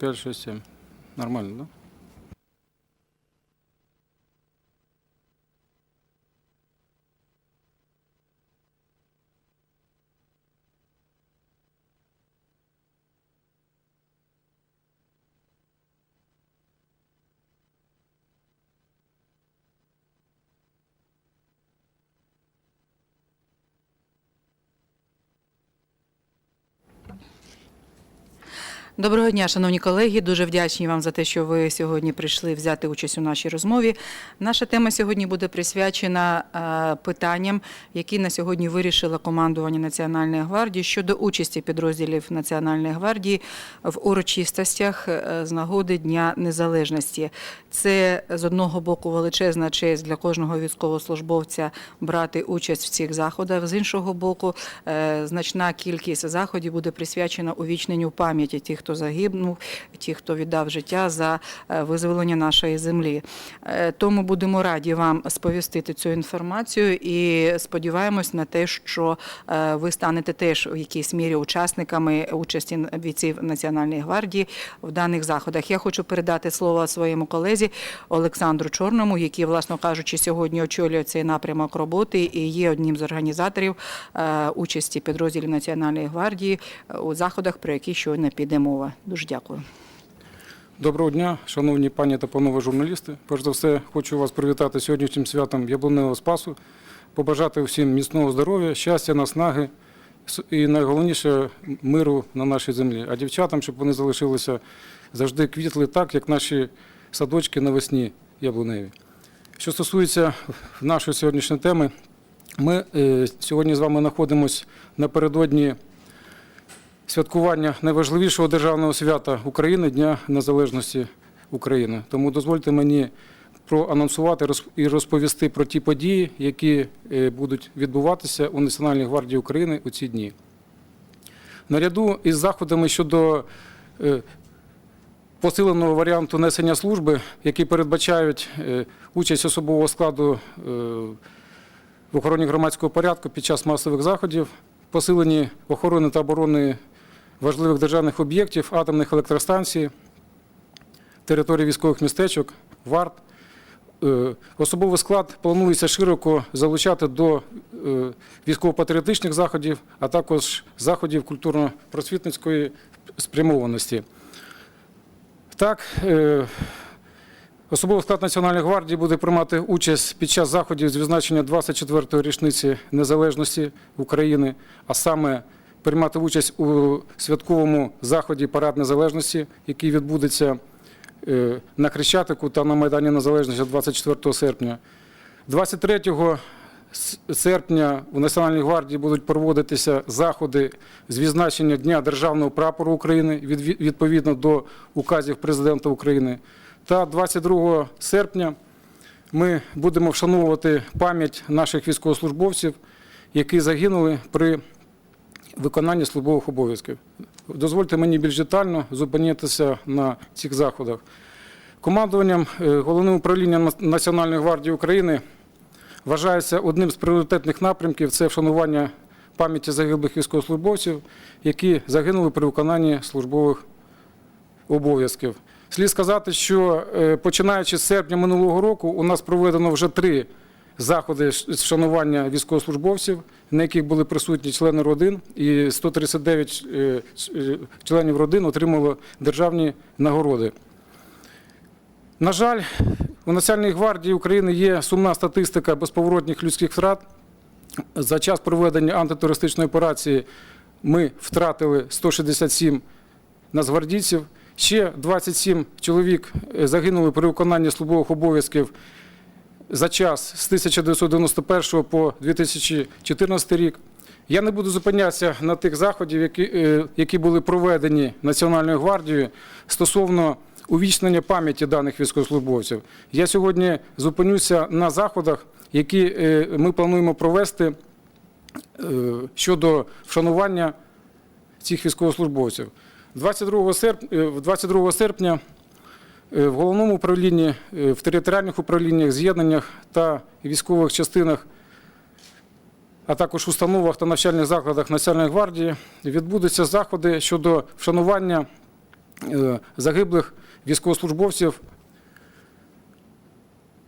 5, 6, 7. Нормально, да? Доброго дня, шановні колеги. Дуже вдячні вам за те, що ви сьогодні прийшли взяти участь у нашій розмові. Наша тема сьогодні буде присвячена е, питанням, які на сьогодні вирішила командування Національної гвардії щодо участі підрозділів Національної гвардії в урочистостях е, з нагоди Дня Незалежності. Це з одного боку величезна честь для кожного військовослужбовця брати участь в цих заходах. З іншого боку, е, значна кількість заходів буде присвячена увічненню пам'яті тих, хто загибнув, тих, хто віддав життя за е, визволення нашої землі. Е, Тому будемо раді вам сповістити цю інформацію і сподіваємось на те, що е, ви станете теж в якійсь мірі учасниками участі бійців Національної гвардії в даних заходах. Я хочу передати слово своєму колезі Олександру Чорному, який, власно кажучи, сьогодні очолює цей напрямок роботи і є одним з організаторів участі підрозділів Національної гвардії у заходах, про які щойно піде мова. Дуже дякую. Доброго дня, шановні пані та панове журналісти. Перш за все, хочу вас привітати сьогоднішнім святом Яблуневого Спасу, побажати всім міцного здоров'я, щастя, наснаги і найголовніше миру на нашій землі. А дівчатам, щоб вони залишилися завжди квітли так, як наші садочки навесні яблуневі. Що стосується нашої сьогоднішньої теми, ми е, сьогодні з вами знаходимося напередодні святкування найважливішого державного свята України Дня Незалежності України. Тому дозвольте мені проанонсувати і розповісти про ті події, які е, будуть відбуватися у Національній гвардії України у ці дні. Наряду із заходами щодо е, посиленого варіанту несення служби, які передбачають е, участь особового складу в охороні громадського порядку під час масових заходів, посилені охорони та оборони важливих державних об'єктів, атомних електростанцій, території військових містечок, ВАРТ. Е, Особовий склад планується широко залучати до е, військово-патріотичних заходів, а також заходів культурно-просвітницької спрямованості. Так, е, особовий склад Національної гвардії буде приймати участь під час заходів з відзначення 24-ї річниці незалежності України, а саме приймати участь у святковому заході Парад Незалежності, який відбудеться е, на Хрещатику та на Майдані Незалежності 24 серпня. 23 серпня у Національній гвардії будуть проводитися заходи з відзначення Дня Державного прапору України від- відповідно до указів Президента України. Та 22 серпня ми будемо вшановувати пам'ять наших військовослужбовців, які загинули при виконанні службових обов'язків. Дозвольте мені більш детально зупинитися на цих заходах. Командуванням е, Головним управлінням Національної гвардії України вважається одним з пріоритетних напрямків це вшанування пам'яті загиблих військовослужбовців, які загинули при виконанні службових обов'язків. Слід сказати, що е, починаючи з серпня минулого року у нас проведено вже три заходи з вшанування військовослужбовців, на яких були присутні члени родин, і 139 е, е, членів родин отримало державні нагороди. На жаль, у Національній гвардії України є сумна статистика безповоротних людських втрат. За час проведення антитерористичної операції ми втратили 167 нацгвардійців. Ще 27 чоловік е, загинули при виконанні службових обов'язків за час з 1991 по 2014 рік. Я не буду зупинятися на тих заходів, які, е, які були проведені Національною гвардією стосовно увічнення пам'яті даних військовослужбовців. Я сьогодні зупинюся на заходах, які е, ми плануємо провести е, щодо вшанування цих військовослужбовців. 22 серпня, 22 серпня в головному управлінні, е, в територіальних управліннях, з'єднаннях та військових частинах, а також установах та навчальних закладах Національної гвардії відбудуться заходи щодо вшанування е, загиблих військовослужбовців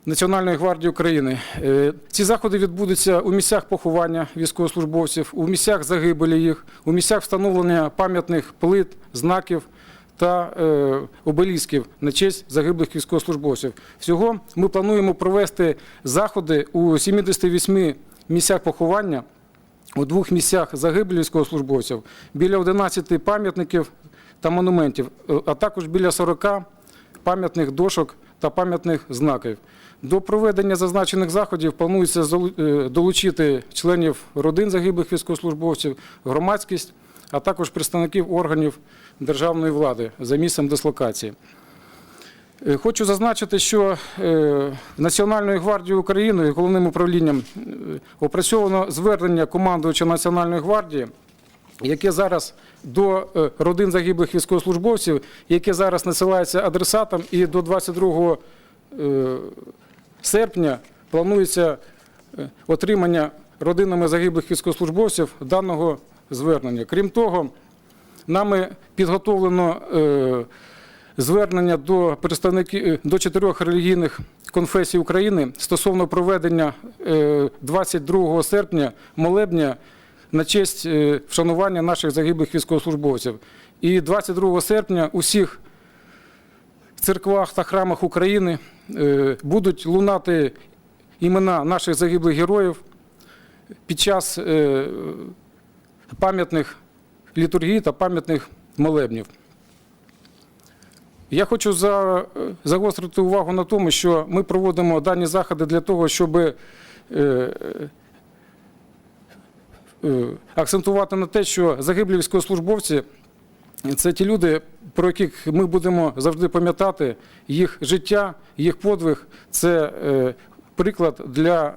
Національної гвардії України. Е, Ці заходи відбудуться у місцях поховання військовослужбовців, у місцях загибелі їх, у місцях встановлення пам'ятних плит, знаків та е, обелісків на честь загиблих військовослужбовців. Всього ми плануємо провести заходи у 78 місцях поховання, у двох місцях загибелі військовослужбовців, біля 11 пам'ятників та монументів, е, а також біля 40 пам'ятних дошок та пам'ятних знаків. До проведення зазначених заходів планується е, долучити членів родин загиблих військовослужбовців, громадськість, а також представників органів державної влади за місцем дислокації. Е, Хочу зазначити, що е, Національною гвардією України головним управлінням е, опрацьовано звернення командувача Національної гвардії, яке зараз до родин загиблих військовослужбовців, яке зараз надсилається адресатам, і до 22 е, серпня планується отримання родинами загиблих військовослужбовців даного звернення. Крім того, нами підготовлено е, звернення до представників е, до чотирьох релігійних конфесій України стосовно проведення е, 22 серпня молебня на честь е, вшанування наших загиблих військовослужбовців. І 22 серпня у всіх церквах та храмах України е, будуть лунати імена наших загиблих героїв під час е, пам'ятних літургій та пам'ятних молебнів. Я хочу загострити увагу на тому, що ми проводимо дані заходи для того, щоб е, е, акцентувати на те, що загиблі військовослужбовці це ті люди, про яких ми будемо завжди пам'ятати, їх життя, їх подвиг це е, приклад для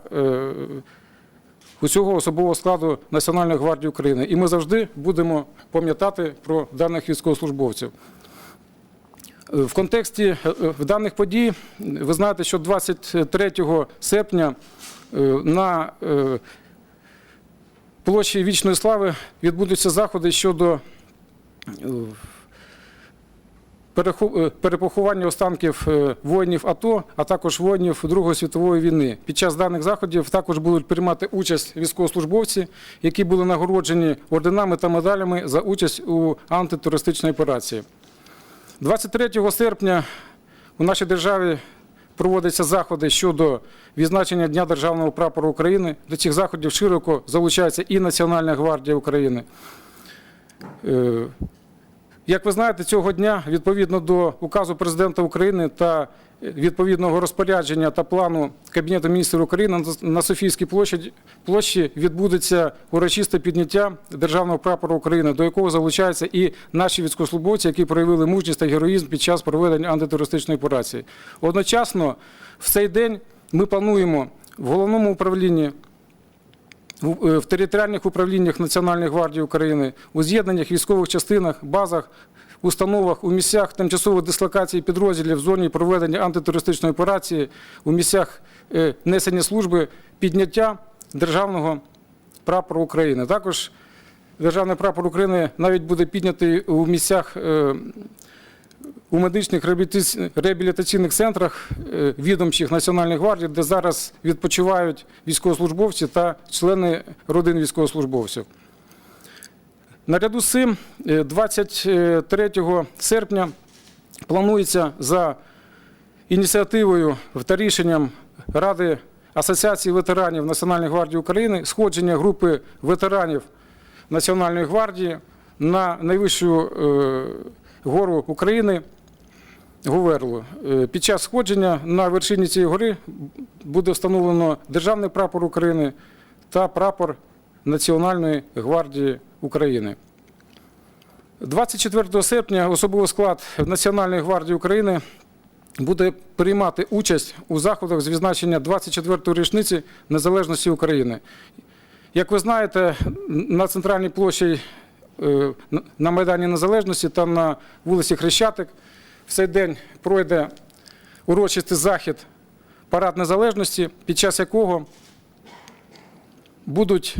усього особового складу Національної гвардії України. І ми завжди будемо пам'ятати про даних військовослужбовців. В контексті е, даних подій ви знаєте, що 23 серпня е, на е, площі Вічної слави відбудуться заходи щодо перепоховання останків е, воїнів АТО, а також воїнів Другої світової війни. Під час даних заходів також будуть приймати участь військовослужбовці, які були нагороджені орденами та медалями за участь у антитерористичній операції. 23 серпня у нашій державі проводяться заходи щодо відзначення Дня Державного прапора України. До цих заходів широко залучається і Національна гвардія України. Е, Як ви знаєте, цього дня відповідно до указу президента України та відповідного розпорядження та плану Кабінету міністрів України на Софійській площі, площі відбудеться урочисте підняття державного прапора України, до якого залучаються і наші військовослужбовці, які проявили мужність та героїзм під час проведення антитерористичної операції. Одночасно в цей день ми плануємо в головному управлінні в е, територіальних управліннях Національної гвардії України, у з'єднаннях, військових частинах, базах, установах, у місцях тимчасової дислокації підрозділів в зоні проведення антитерористичної операції, у місцях е, несення служби, підняття державного прапору України. Також державний прапор України навіть буде піднятий у місцях. Е, У медичних реабілітаційних центрах е, відомчих Національної гвардії, де зараз відпочивають військовослужбовці та члени родин військовослужбовців. Наряду з цим, е, 23 серпня планується за ініціативою та рішенням Ради Асоціації ветеранів Національної гвардії України сходження групи ветеранів Національної гвардії на найвищу е, гору України Гуверлу. Е, Під час сходження на вершині цієї гори буде встановлено державний прапор України та прапор Національної гвардії України. 24 серпня особовий склад Національної гвардії України буде приймати участь у заходах з відзначення 24-ї річниці незалежності України. Як ви знаєте, на центральній площі на Майдані Незалежності та на вулиці Хрещатик в цей день пройде урочистий захід Парад Незалежності, під час якого будуть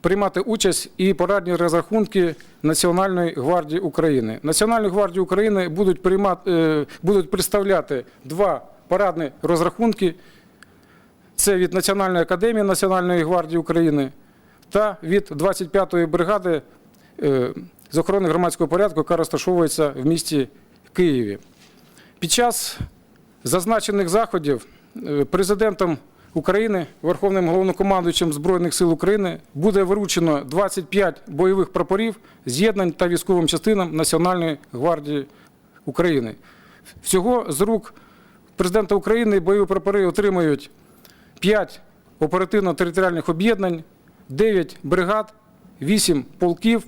приймати участь і порадні розрахунки Національної гвардії України. Національну гвардію України будуть, приймати, е, будуть представляти два порадні розрахунки. Це від Національної академії Національної гвардії України та від 25-ї бригади е, з охорони громадського порядку, яка розташовується в місті Києві. Під час зазначених заходів е, президентом України, Верховним головнокомандуючим Збройних сил України буде вручено 25 бойових прапорів, з'єднань та військовим частинам Національної гвардії України. Всього з рук президента України бойові прапори отримають 5 оперативно-територіальних об'єднань, 9 бригад, 8 полків,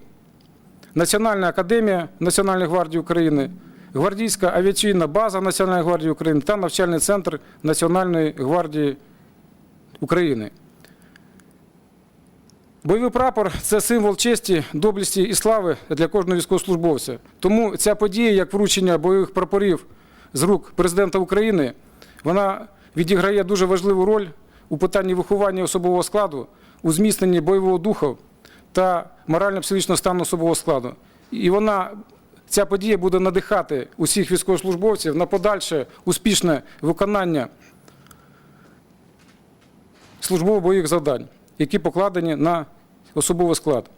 Національна академія Національної гвардії України, Гвардійська авіаційна база Національної гвардії України та навчальний центр Національної гвардії України. Бойовий прапор це символ честі, доблесті і слави для кожного військовослужбовця. Тому ця подія, як вручення бойових прапорів з рук президента України, вона відіграє дуже важливу роль у питанні виховання особового складу, у зміцненні бойового духу та морально-психічного стану особового складу. І вона, ця подія буде надихати усіх військовослужбовців на подальше успішне виконання службово-бойових завдань, які покладені на особовий склад.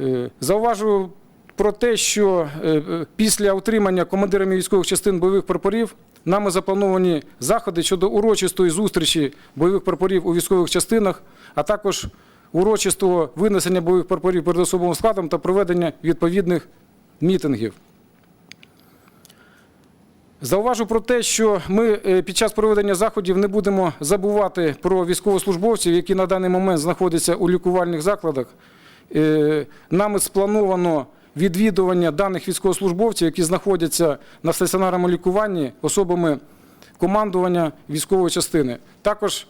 Е, Зауважу про те, що е, після отримання командирами військових частин бойових прапорів нами заплановані заходи щодо урочистої зустрічі бойових прапорів у військових частинах, а також урочистого винесення бойових прапорів перед особовим складом та проведення відповідних мітингів. Зауважу про те, що ми е, під час проведення заходів не будемо забувати про військовослужбовців, які на даний момент знаходяться у лікувальних закладах. Е, Нами сплановано відвідування даних військовослужбовців, які знаходяться на стаціонарному лікуванні особами командування військової частини. Також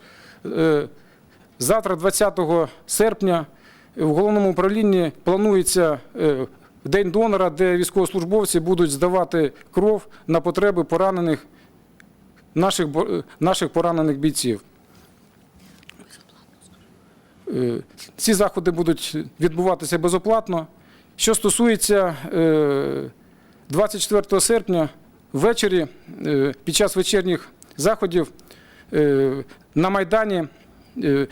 е, завтра, 20 серпня, в головному управлінні планується е, День донора, де військовослужбовці будуть здавати кров на потреби поранених наших, е, наших поранених бійців. Е, Ці заходи будуть відбуватися безоплатно. Що стосується е, 24 серпня ввечері, під час вечірніх заходів на Майдані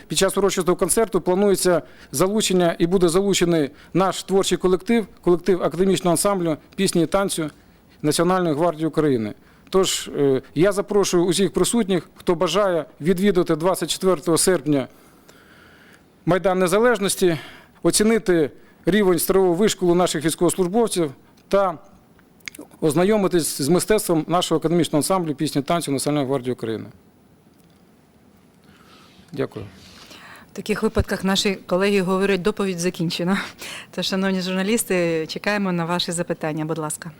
під час урочистого концерту планується залучення і буде залучений наш творчий колектив, колектив академічного ансамблю пісні і танцю Національної гвардії України. Тож е, я запрошую усіх присутніх, хто бажає відвідати 24 серпня Майдан Незалежності, оцінити рівень старого вишколу наших військовослужбовців та ознайомитись з мистецтвом нашого академічного ансамблю пісні танцю Національної гвардії України. Дякую. В таких випадках наші колеги говорять, доповідь закінчена. Тож, шановні журналісти, чекаємо на ваші запитання, будь ласка.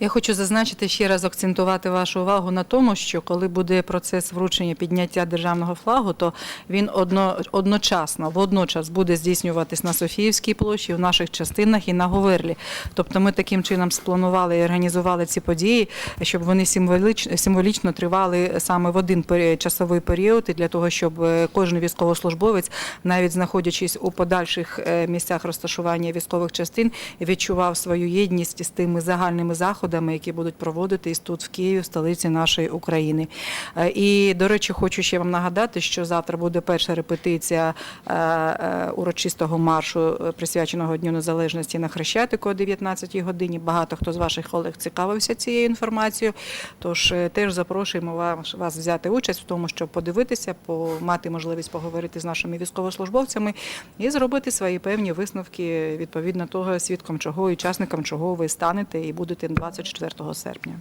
Я хочу зазначити ще раз акцентувати вашу увагу на тому, що коли буде процес вручення підняття державного флагу, то він одно, одночасно, водночас буде здійснюватись на Софіївській площі, в наших частинах і на Говерлі. Тобто ми таким чином спланували і організували ці події, щоб вони символічно, символічно тривали саме в один часовий період, і для того, щоб е, кожен військовослужбовець, навіть знаходячись у подальших е, місцях розташування військових частин, відчував свою єдність з тими загальними заходами, які будуть проводитись тут в Києві, в столиці нашої України. Е, І, до речі, хочу ще вам нагадати, що завтра буде перша репетиція е, е, урочистого маршу, присвяченого Дню Незалежності на Хрещатику о 19 годині. Багато хто з ваших колег цікавився цією інформацією. Тож теж запрошуємо вас, вас взяти участь в тому, щоб подивитися, по- мати можливість поговорити з нашими військовослужбовцями і зробити свої певні висновки відповідно того, свідком чого і учасником чого ви станете і будете 24 серпня.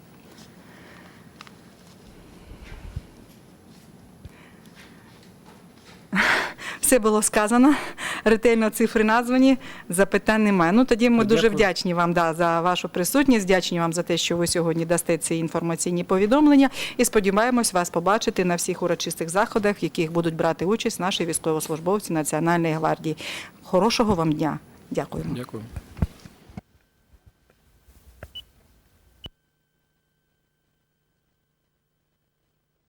Все було сказано, ретельно цифри названі, запитань немає. Ну тоді ми дуже вдячні вам да, за вашу присутність, вдячні вам за те, що ви сьогодні дасте ці інформаційні повідомлення. І сподіваємось вас побачити на всіх урочистих заходах, в яких будуть брати участь наші військовослужбовці Національної гвардії. Хорошого вам дня. Дякуємо. Дякую.